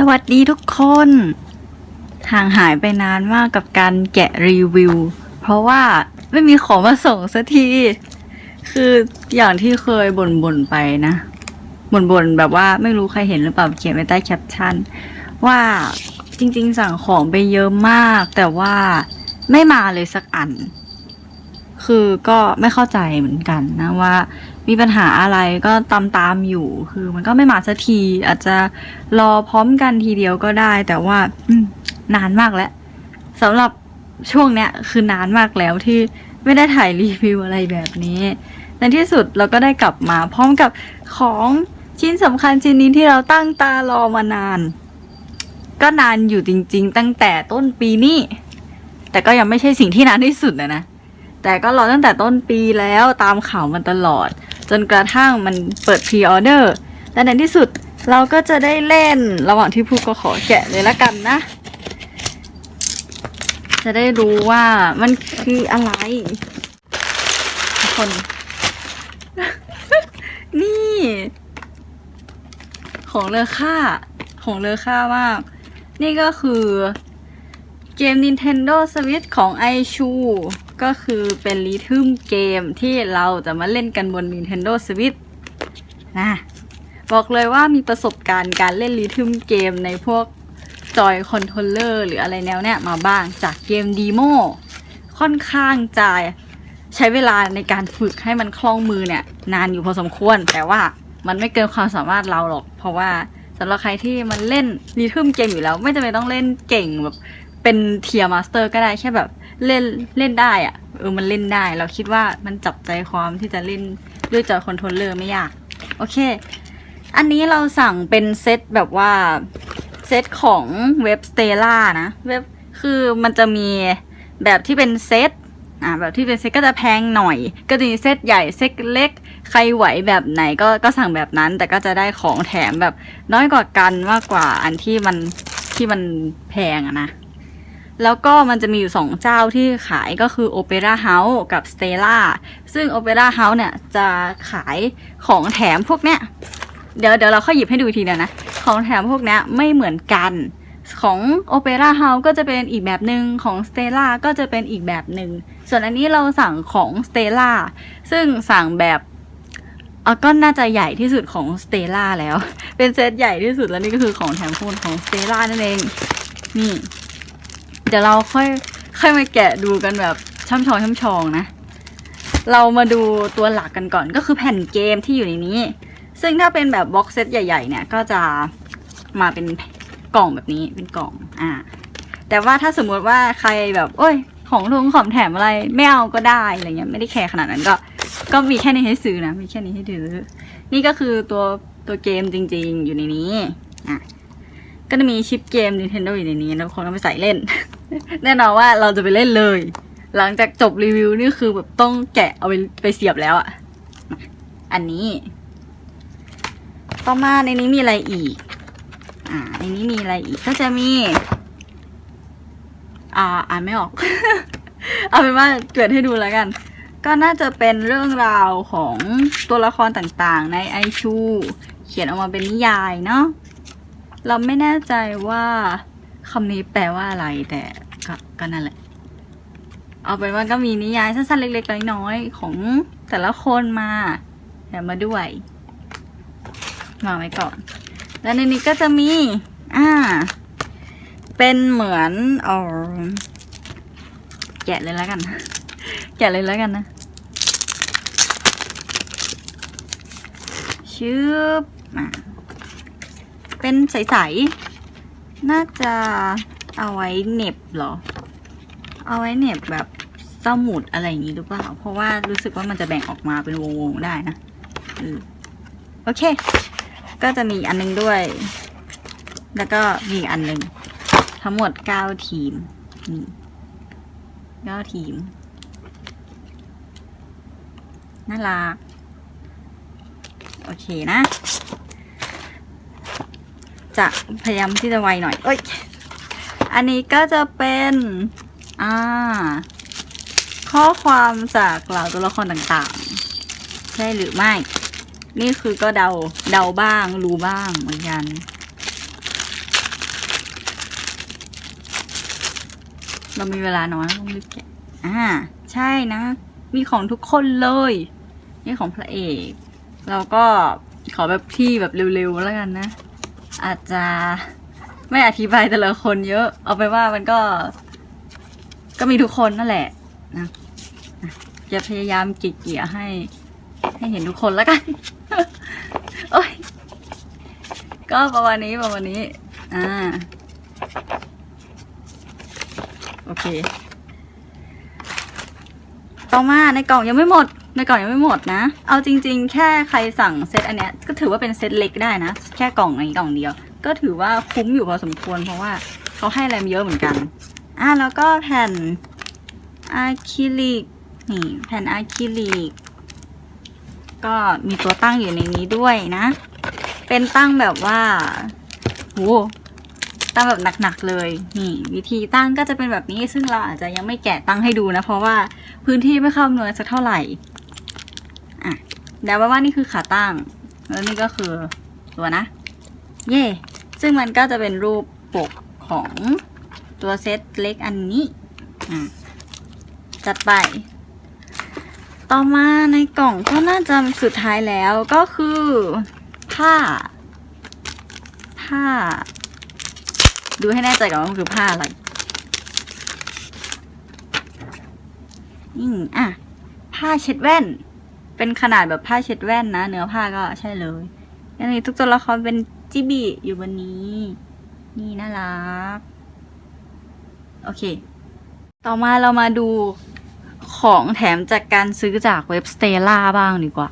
สวัสดีทุกคน ห่างหายไปนานมากกับการแกะรีวิว เพราะว่าไม่มีของมาส่งสักที คืออย่างที่เคยบ่นๆไปนะ บ่นๆแบบว่าไม่รู้ใครเห็นหรือเปล่าเขียนไว้ใต้แคปชั่น ว่าจริงๆสั่งของไปเยอะมาก แต่ว่าไม่มาเลยสักอัน คือก็ไม่เข้าใจเหมือนกันนะว่า มีปัญหาอะไรก็ตามตามอยู่ คือมันก็ไม่มาสักที อาจจะรอพร้อมกันทีเดียวก็ได้ แต่ว่านานมากแล้วสำหรับช่วงเนี้ยคือนานมากแล้วที่ไม่ได้ถ่ายรีวิวอะไรแบบนี้ ในที่สุดเราก็ได้กลับมาพร้อมกับของชิ้นสำคัญชิ้นนี้ที่เราตั้งตารอมานาน ก็นานอยู่จริง ๆ ตั้งแต่ต้นปีนี้แต่ก็ยังไม่ใช่สิ่งที่นานที่สุดนะนะ แต่ก็รอตั้งแต่ต้นปีแล้วตามข่าวมันตลอด จนกระทั่งมันเปิดพรีออเดอร์และในที่สุดเราก็จะได้เล่นระหว่างที่พูดก็ขอแกะเลยละกันนะ จะได้รู้ว่ามันคืออะไรทุกคน นี่ ของเลอค่า ของเลอค่ามาก นี่ก็คือเกม Nintendo Switch ของ i อชู ก็คือเป็นรีทึมเกมที่เราจะมาเล่นกันบน Nintendo Switch นะบอกเลยว่ามีประสบการณ์การเล่นรีทึมเกมในพวกจอยคอนโทรลเลอร์หรืออะไรแนวเนี้ยมาบ้างจากเกมดีโมค่อนข้างจะใช้เวลาในการฝึกให้มันคล่องมือเนี่ย นานอยู่พอสมควร แต่ว่ามันไม่เกินความสามารถเราหรอก เพราะว่าสำหรับใครที่มันเล่นรีทึมเกมอยู่แล้ว ไม่จำเป็นต้องเล่นเก่งแบบเป็นเทียร์มาสเตอร์ก็ได้แค่แบบ เล่นเล่นได้อะเออมันเล่นได้ เราคิดว่ามันจับใจความที่จะเล่นด้วยจอยคอนโทรลเลอร์ไม่ยาก โอเค อันนี้เราสั่งเป็นเซตแบบว่า เซตของเว็บ Stella นะ เว็บคือมันจะมีแบบที่เป็นเซตอ่าแบบที่เป็นเซตก็จะแพงหน่อย ก็จะมีเซตใหญ่เซตเล็ก ใครไหวแบบไหนก็ก็สั่งแบบนั้น แต่ก็จะได้ของแถมแบบน้อยกว่ากันมากกว่าอันที่มันที่มันแพงอะนะ แล้วก็มันจะมีอยู่สองเจ้าที่ขายก็คือ Opera House กับ Stella ซึ่ง Opera House เนี่ยจะขายของแถมพวกเนี้ย เดี๋ยวเดี๋ยวเราค่อยหยิบให้ดูอีกทีเดียวนะ ของแถมพวกเนี้ยไม่เหมือนกัน ของ Opera House ก็จะเป็นอีกแบบหนึ่งของ Stella ก็จะเป็นอีกแบบหนึ่ง ส่วนอันนี้เราสั่งของ Stella ซึ่งสั่งแบบเอ่อก็น่าจะใหญ่ที่สุดของ Stella แล้ว เป็นเซตใหญ่ที่สุดแล้วนี่ก็คือของแถมพูนของ Stella นั่นเอง นี่ เดี๋ยวเราค่อยค่อยมาแกะดูกันแบบช่ำชองช่ำชองนะ เรามาดูตัวหลักกันก่อนก็คือแผ่นเกมที่อยู่ในนี้ ซึ่งถ้าเป็นแบบบ็อกเซตใหญ่ ๆ เนี่ยก็จะมาเป็นกล่องแบบนี้เป็นกล่องอ่า แต่ว่าถ้าสมมติว่าใครแบบโอ้ย ของทุงของแถมอะไรไม่เอาก็ได้อะไรเงี้ยไม่ได้แคร์ขนาดนั้นก็ ก็มีแค่นี้ให้ซื้อนะมีแค่นี้ให้ถือ นี่ก็คือตัวตัวเกมจริง ๆ อยู่ในนี้อะก็จะมีชิปเกม Nintendo อยู่ในนี้แล้วคนก็ไปใส่เล่น แน่นอนว่าเราจะไปเล่นเลย หลังจากจบรีวิวนี่คือแบบต้องแกะเอาไปไปเสียบแล้วอะอันนี้ ต่อมาในนี้มีอะไรอีก อ่า ในนี้มีอะไรอีกก็จะมี อ่า อ่านไม่ออก เอาเป็นว่าเกิดให้ดูแล้วกัน ก็น่าจะเป็นเรื่องราวของตัวละครต่างๆ ในไอชู เขียนออกมาเป็นนิยายเนาะ เราไม่แน่ใจว่า คำนี้แปลว่าอะไรแต่ก็ก็นั่นแหละ เอาเป็นว่าก็มีนิยายสั้นๆเล็กๆน้อยๆของแต่ละคนมาแถมมาด้วยวาไว้ก่อน แล้วในนี้ก็จะมี อ่า เป็นเหมือนเออแกะเลยแล้วกัน แกะเลยแล้วกันนะชืบอะเป็นใสๆ น่าจะเอาไว้เน็บหรอ เอาไว้เน็บแบบสมุดอะไรอย่างนี้หรือเปล่า เพราะว่ารู้สึกว่ามันจะแบ่งออกมาเป็นวงๆได้นะอโอเค ก็จะมีอันนึงด้วย แล้วก็มีอันหนึ่งทั้งหมดเก้าทีมนี่เก้าทีม น่ารัก โอเคนะ จะพยายามที่จะไวหน่อยเอ้ยอันนี้ก็จะเป็นอ่าข้อความจากเหล่าตัวละครต่างๆ ใช่หรือไม่ นี่คือก็เดาเดาบ้างรู้บ้างเหมือนกัน เรามีเวลาน้อยต้องรีบแกะอ่าใช่นะ มีของทุกคนเลย นี่ของพระเอก เราก็ขอแบบที่แบบเร็วๆแล้วกันนะ อาจจะไม่อธิบายแต่ละคนเยอะ เอาไปว่ามันก็ ก็มีทุกคนนั่นแหละนะจะพยายามเกลี่ยให้ ให้เห็นทุกคนแล้วกัน โอ้ย ก็ประมาณนี้ประมาณนี้ อ่า โอเค ต่อมาในกล่องยังไม่หมด ในกล่องยังไม่หมดนะ เอาจริง ๆ แค่ใครสั่งเซตอันเนี้ยก็ถือว่าเป็นเซตเล็กได้นะ แค่กล่องนี้กล่องเดียว ก็ถือว่าคุ้มอยู่พอสมควรเพราะว่าเขาให้อะไรมาเยอะเหมือนกัน อะแล้วก็แผ่นอะคริลิกนี่แผ่นอะคริลิกก็มีตัวตั้งอยู่ในนี้ด้วยนะ เป็นตั้งแบบว่าโหตั้งแบบหนักๆเลย นี่ วิธีตั้งก็จะเป็นแบบนี้ซึ่งเราอาจจะยังไม่แกะตั้งให้ดูนะ เพราะว่าพื้นที่ไม่เข้าอำนวยสักเท่าไหร่ เดี๋ยวว่านี่คือขาตั้ง แล้วนี่ก็คือตัวนะ เย่ซึ่งมันก็จะเป็นรูปปกของตัวเซตเล็กอันนี้ จัดไป ต่อมาในกล่องก็น่าจะสุดท้ายแล้วก็คือผ้า ผ้า ดูให้แน่ใจก่อนว่ามันคือผ้าอะไรอืมอะ ผ้าเช็ดแว่น เป็นขนาดแบบผ้าเช็ดแว่นนะ เนื้อผ้าก็ใช่เลยยังมีทุกตัวละครเป็นจิบิอยู่บนนี้ นี่น่ารัก โอเค ต่อมาเรามาดูของแถมจากการซื้อจากเว็บสเตล่าบ้างดีกว่า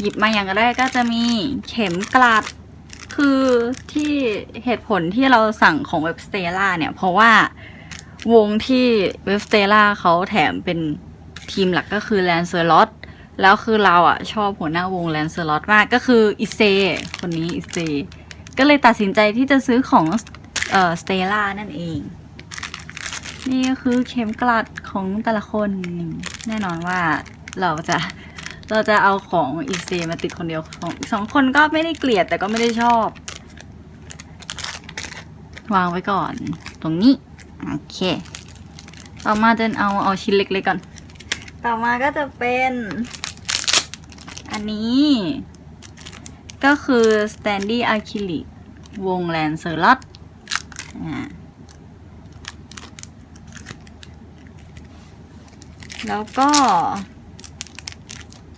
หยิบมาอย่างแรกก็จะมีเข็มกลัด คือที่เหตุผลที่เราสั่งของเว็บสเตล่าเนี่ย เพราะว่าวงที่เว็บสเตล่าเขาแถมเป็นทีมหลักก็คือแลนเซอร์ลอต แล้วคือเราอะ ชอบหัวหน้าวงแลนเซอร์ลอตมากก็คืออิเซคนนี้อิเซก็เลยตัดสินใจที่จะซื้อของเอ่อสเตล่านั่นเอง นี่ก็คือเข็มกลัดของแต่ละคนแน่นอนว่าเราจะเราจะเอาของอีเซมาติดคนเดียวของสองคนก็ไม่ได้เกลียดแต่ก็ไม่ได้ชอบ วางไว้ก่อน ตรงนี้ โอเค ต่อมาเดินเอาเอาชิ้นเล็กๆก่อน ต่อมาก็จะเป็น อันนี้ ก็คือ Standy Acrylic วงแลนเซอร์ลอตแล้วก็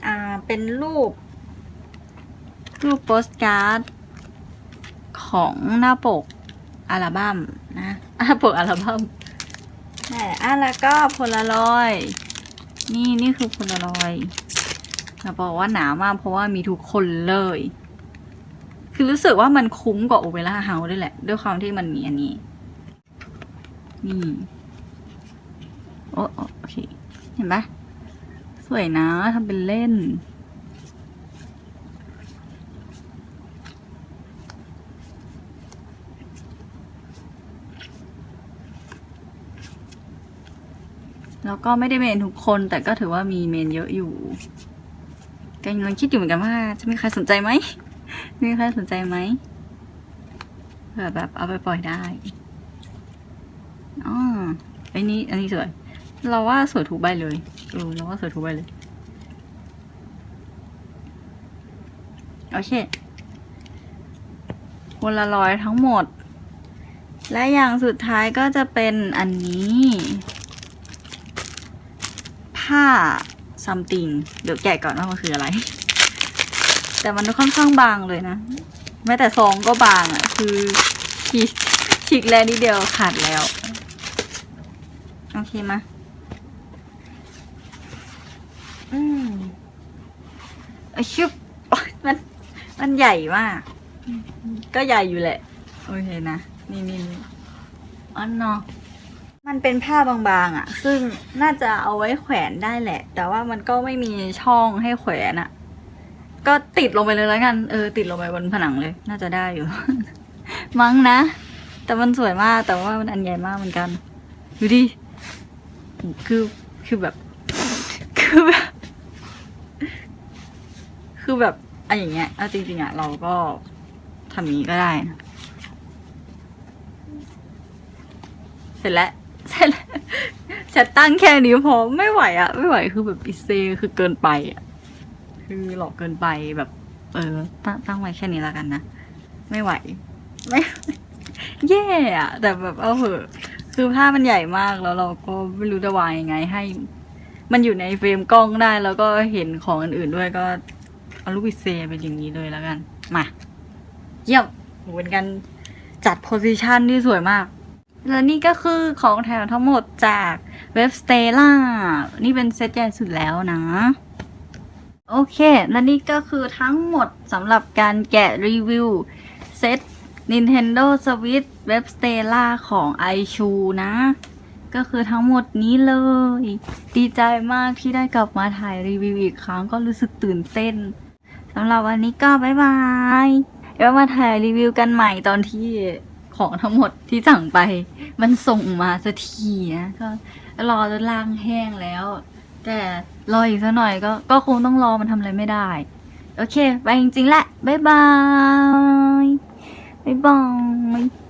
อ่า เป็นรูป รูปโปสการ์ด ของหน้าปกอัลบั้มนะหน้าปกอัลบั้มใช่อะแล้วก็โพลารอย นี่ นี่คือโพลารอย จะบอกว่าหนามากเพราะว่ามีทุกคนเลย คือรู้สึกว่ามันคุ้มกว่าโอเปร่าเฮาส์ด้วยแหละ ด้วยความที่มันมีอันนี้ นี่โอ้โอเค เห็นปะสวยนะทำเป็นเล่น แล้วก็ไม่ได้เมนทุกคนแต่ก็ถือว่ามีเมนเยอะอยู่ ก็ยังคิดอยู่เหมือนกันว่า จะมีใครสนใจไหม มีใครสนใจไหมเผื่อแบบเอาไปปล่อยได้อ๋อไอ้นี้อันนี้สวย เราว่าสวยทุกใบเลยเออเราว่าสวยทุกใบเลย โอเคคนละร้อยทั้งหมด และอย่างสุดท้ายก็จะเป็นอันนี้ ผ้า something เดี๋ยวแกะก่อนว่ามันคืออะไร แต่มันค่อนข้างบางเลยนะ แม้แต่ซองก็บางอะ คือฉีกฉีกแล้วนิดเดียวขาดแล้ว โอเคมาอืมอชุบมัน มันใหญ่มาก ก็ใหญ่อยู่แหละ โอเคนะ นี่นี่นี่อ๋อเนาะ มันเป็นผ้าบางๆอะ่ะ ซึ่งน่าจะเอาไว้แขวนได้แหละ แต่ว่ามันก็ไม่มีช่องให้แขวนอะ่ะ ก็ติดลงไปเลยแล้วกัน เออ ติดลงไปบนผนังเลย น่าจะได้อยู่ มั้งนะ แต่มันสวยมาก แต่ว่ามันอันใหญ่มากเหมือนกัน ดูดิ คือ คือแบบ คือแบบ คือแบบอะอย่างเงี้ยเอาจริงๆอะเราก็ทำอย่างนี้ก็ได้นะ เสร็จแล้ว เสร็จแล้วฉันตั้งแค่นี้พอไม่ไหวอะไม่ไหวคือแบบอิเซคือเกินไปอะคือหลอกเกินไปแบบ เออ ตั้งตั้งไว้แค่นี้แล้วกันนะไม่ไหว ไม่แย่อะแต่แบบเอาเหอะคือภาพมันใหญ่มากแล้วเราก็ไม่รู้จะวางยังไงให้ มันอยู่ในเฟรมกล้องได้แล้วก็เห็นของอื่นๆด้วยก็เอาลูกอิเซเป็นอย่างนี้เลยแล้วกัน มา เยี่ยมโหเป็นการจัดโพซิชันที่สวยมาก และนี่ก็คือของแถมทั้งหมดจากเว็บ Stella นี่เป็นเซตใหญ่สุดแล้วนะ โอเค และนี่ก็คือทั้งหมดสำหรับการแกะรีวิวเซต Nintendo Switch เว็บ Stella ของ iChu นะ ก็คือทั้งหมดนี้เลย ดีใจมากที่ได้กลับมาถ่ายรีวิวอีกครั้งก็รู้สึกตื่นเต้นสำหรับวันนี้ก็บ๊ายบาย เดี๋ยวมาถ่ายรีวิวกันใหม่ตอนที่ ของทั้งหมดที่สั่งไป มันส่งมาสักทีนะก็รอจนล่างแห้งแล้ว แต่รออีกสักหน่อยก็ก็คงต้องรอมันทำอะไรไม่ได้ โอเค ไปจริงๆแหละ บ๊ายบาย บ๊ายบาย